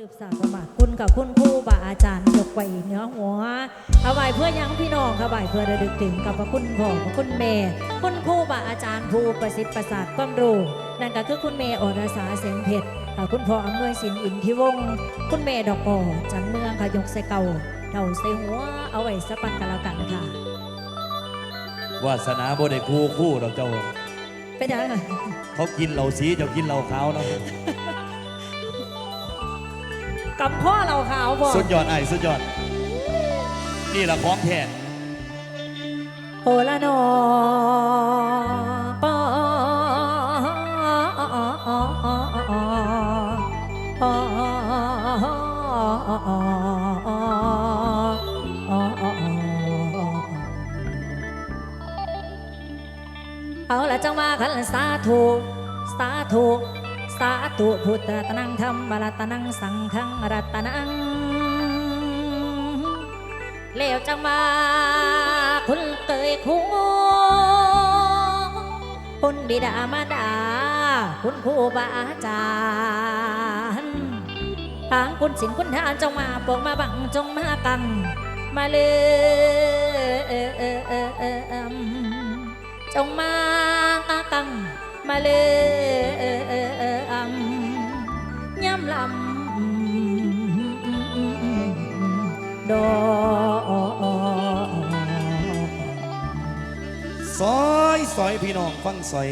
ลืมสาสมาคุณกับคุณครูบาอาจารย์ยกไว้เหนือหัวถวายเพื่อยังพี่น้องถวายเพื่อระลึกถึงกับพระคุณพ่อพระคุณแม่คุณครูบาอาจารย์ผู้ประสิทธิ์ประสาทความรู้นั่นก็คือคุณแม่อรสาเสียงเพชรอ่าคุณพ่ออำนวยสินอินทิวงศ์คุณแม่ดอกปอจันเมืองขยกใส่เก่าเท่าใส่หัวเอาไว้สักปันกันแล้วกันค่ะวาสนาบ่ได้คู่คู่ดอกเจ้าเป็นยังไงเขากินเหล่าสีเจ้ากินเหล่าขาวเนาะ กับพ่อเราขาวบอกสุดยอดไอ้ายสุดยอด นี่ละของแท้โอละนอปอเอาละจังมาขันสาธุสาธุ สาธุพุทธตนังธรรมรัตนังสังฆังรัตนังเลวจังมาคุณเคยคุ้คุณบิดามาดา คุณครูบาอาจารย์ทางคุณสินคุณทานจงมาปกมาบังจงมากัง มาเลยจงมากัง มาเลยย่ำลำดอกซอยซอยพี่น้องฟังซอย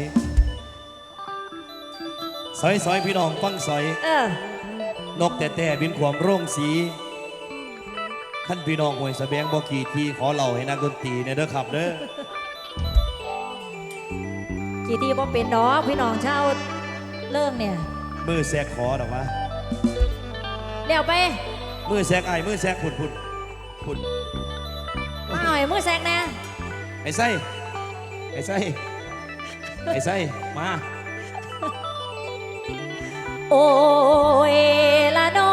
ซอยซอยพี่น้องฟังซอยเออนกแต่แต่บินขวมร่งสีขั้นพี่น้องหวยสแบงบ่กี่ทีขอเล่าให้นักดนตรีเนี่ยเด้อครับเด้อ กี่ทีบ่เป็นดอกพี่น้องเช่าวเริ่มเนี่ย มือแซกขอดอกวะเดี๋ยวไป มือแซกไอ้ายมือแซกพุ่นพุ่นพุ่นมาหน่อยมือแซกแน่ไอ้ไส้ไอ้ไส้ไอ้ไส้มา โอ้ยละนอ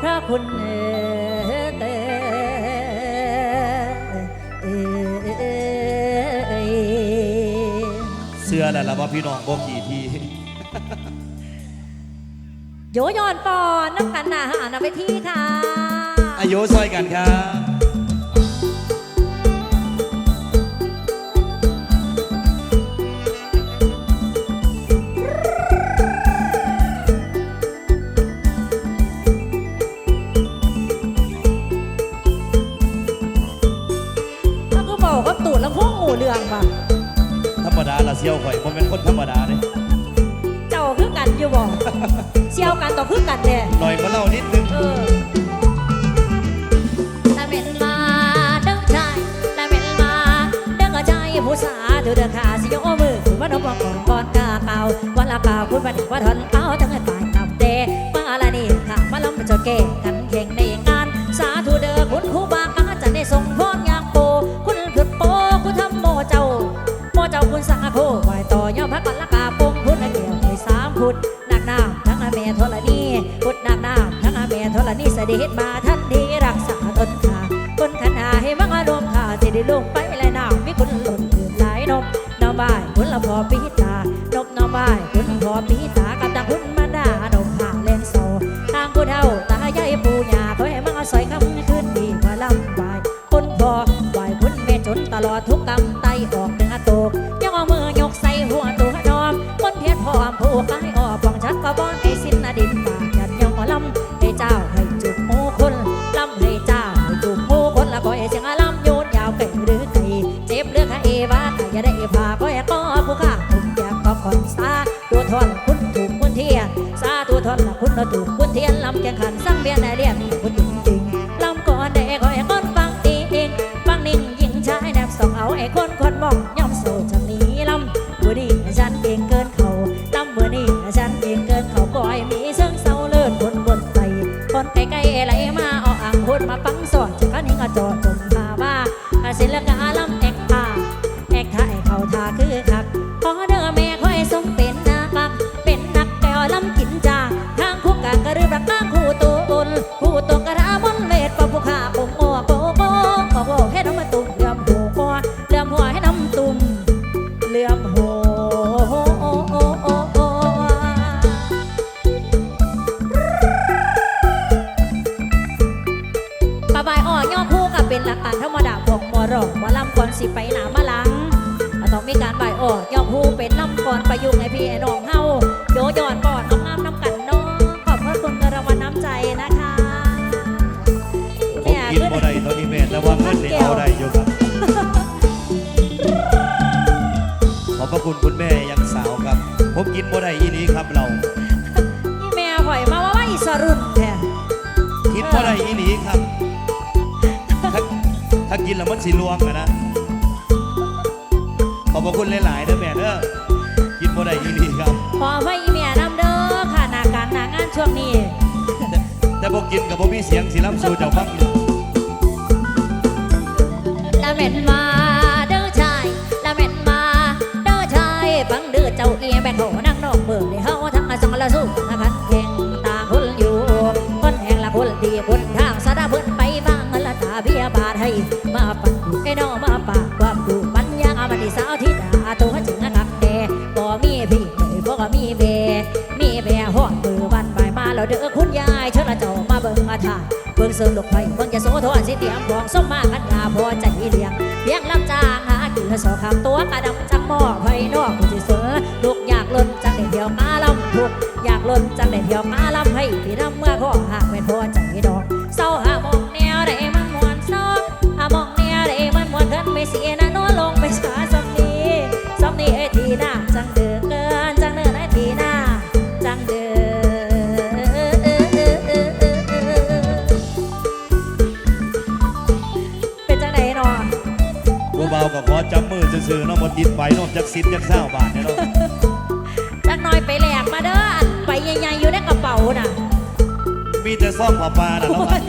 พระคุณเอ เสื้อแหละละว่าพี่น้องบ่กี่ทีโยยอนปอนน้ำกันหนาหานาไปที่ค่ะอายุซอยกันครับเขาก็บอกกับตูดแล้วพวกหมูเรืองว่ะธ รรมดาละเซียวข่อยผมเป็นคนธรรมดาเลยเจ้าคือกันอยู่บอกเชี่ยวกันต่อคือกันเนี่ยหน่อยมาเล่านิดนึงเออตาเป็นมาเด้อชายตาเป็นมาเด้อกระชายผู้สาเดือดขาสิโยมือคือว่าน้องบอกก่อนก่อนกาเก่าวันละเก่าคุณบันว่าทนเอาทั้งเงิน น้ำทั้งอาเมธรณีพุทธนักน้ำทั้งอาเมธรณีเสด็จมา เสียงอลำโยนยาวไก่หรือไก่เจ็บเลือกให้ว่าแต่อย่าได้พาก็ให้ก็ผู้ข้าผมอยากก็ก่อนซาตัวทอนคุณถูกคุณเทียนซาตัวทอนละคุณถูกคุณเทียนลำแข่งขันสั่งเบียนได้เรียนคุณจริงจริงลำก่อนได้ก็ให้ก้อนฟังตีเองฟังนิ่งยิงชายแนบสองเอาไอ้คนคนมองย่อมโซ สิไปหนามาหลังก็ต้องมีการใบายอ่อย่อผู้เป็นลำก่อนประยุกต์ให้พี่ไอ้น้องเฮาโยยอนก่อนเอางามน้ำกันเน้องขอบพระคุณกระวันน้ำใจนะคะผมกินบ่ได้ตอนนี้แม่แต่ว่าเงินนี่เอาได้อยู่ครับขอบพระคุณคุณแม่ยังสาวครับผมกินบ่ได้อีนี้ครับเรานี่แม่ข่อยมาว่าว่าอีสรุ่นแท้กินบ่ได้อีนี้ครับ ถ้าถ้ากินแล้วมันสิลวงอะนะ ขอบพระคุณหลายๆนะแม่เด้อกินบ่ได้อีนี้ครับขอไว้อีเมียนำเด้อค่ะหนาการหนางานช่วงนี้ แต่แต่บ่กินกับบ่มีเสียงสิล้ำสู่เจ้าฟัง ริมลูกไปเพิ่งจะโสธรสิเตียมของสมมากันดาพอใจเลี้ยงเลี้ยงลำจางหากินละสอคำตัวกระดำจังหม้อไฟนอกผู้ที่เสือลูกอยากล้นจังได้เดียวมาลำทุกอยากล้นจังได้เดียวมาลำให้พี่น้ำเมื่อของหากเป็นพอใจดอกเศร้าหามองแนวได้มันมวนซอหามองแนวได้มันมวนเกินไม่เสียนะ ติดไปนอกจากสิบจากเศร้าบาทเนี่ยเนาะจักหน้อยไปแหลกมาเด้ออันไปใหญ่ๆอยู่ในกระเป๋าน่ะ มีแต่ซ่อมปลาปลาน่ะแล้วมัน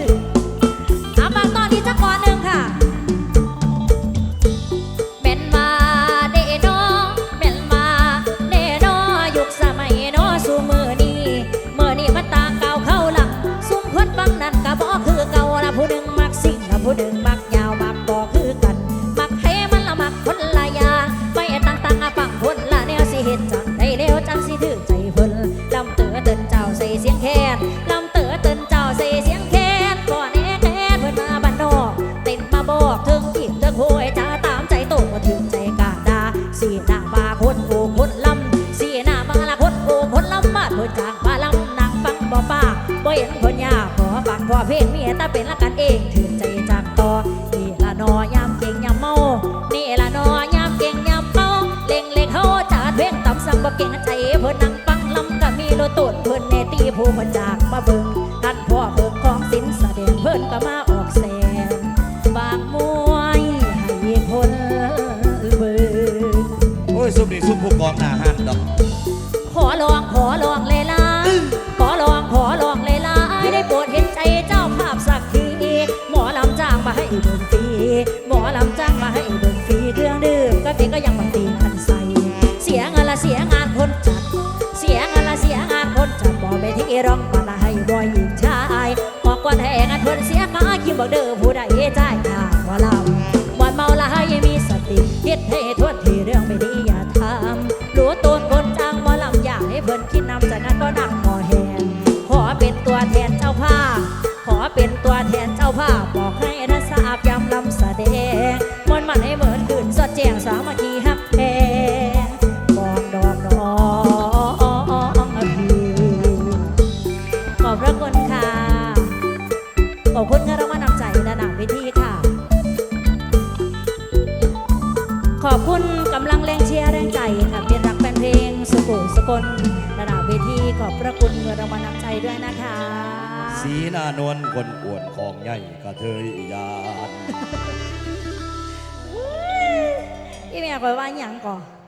เก่งใจเพิ่นนั่ง บอกเด้อผู้ใดจ่ ขอบคุณกำลังแรงเชียร์แรงใจค่ะเป็นรักแฟนเพลงสุขุมสกลระดับเวทีขอบพระคุณเงินรางวัลนำใจด้วยนะคะ สีหน้านวลคนอ้วนของใหญ่กระเทยยานอีเมียคอยว่าอหย่างก่อน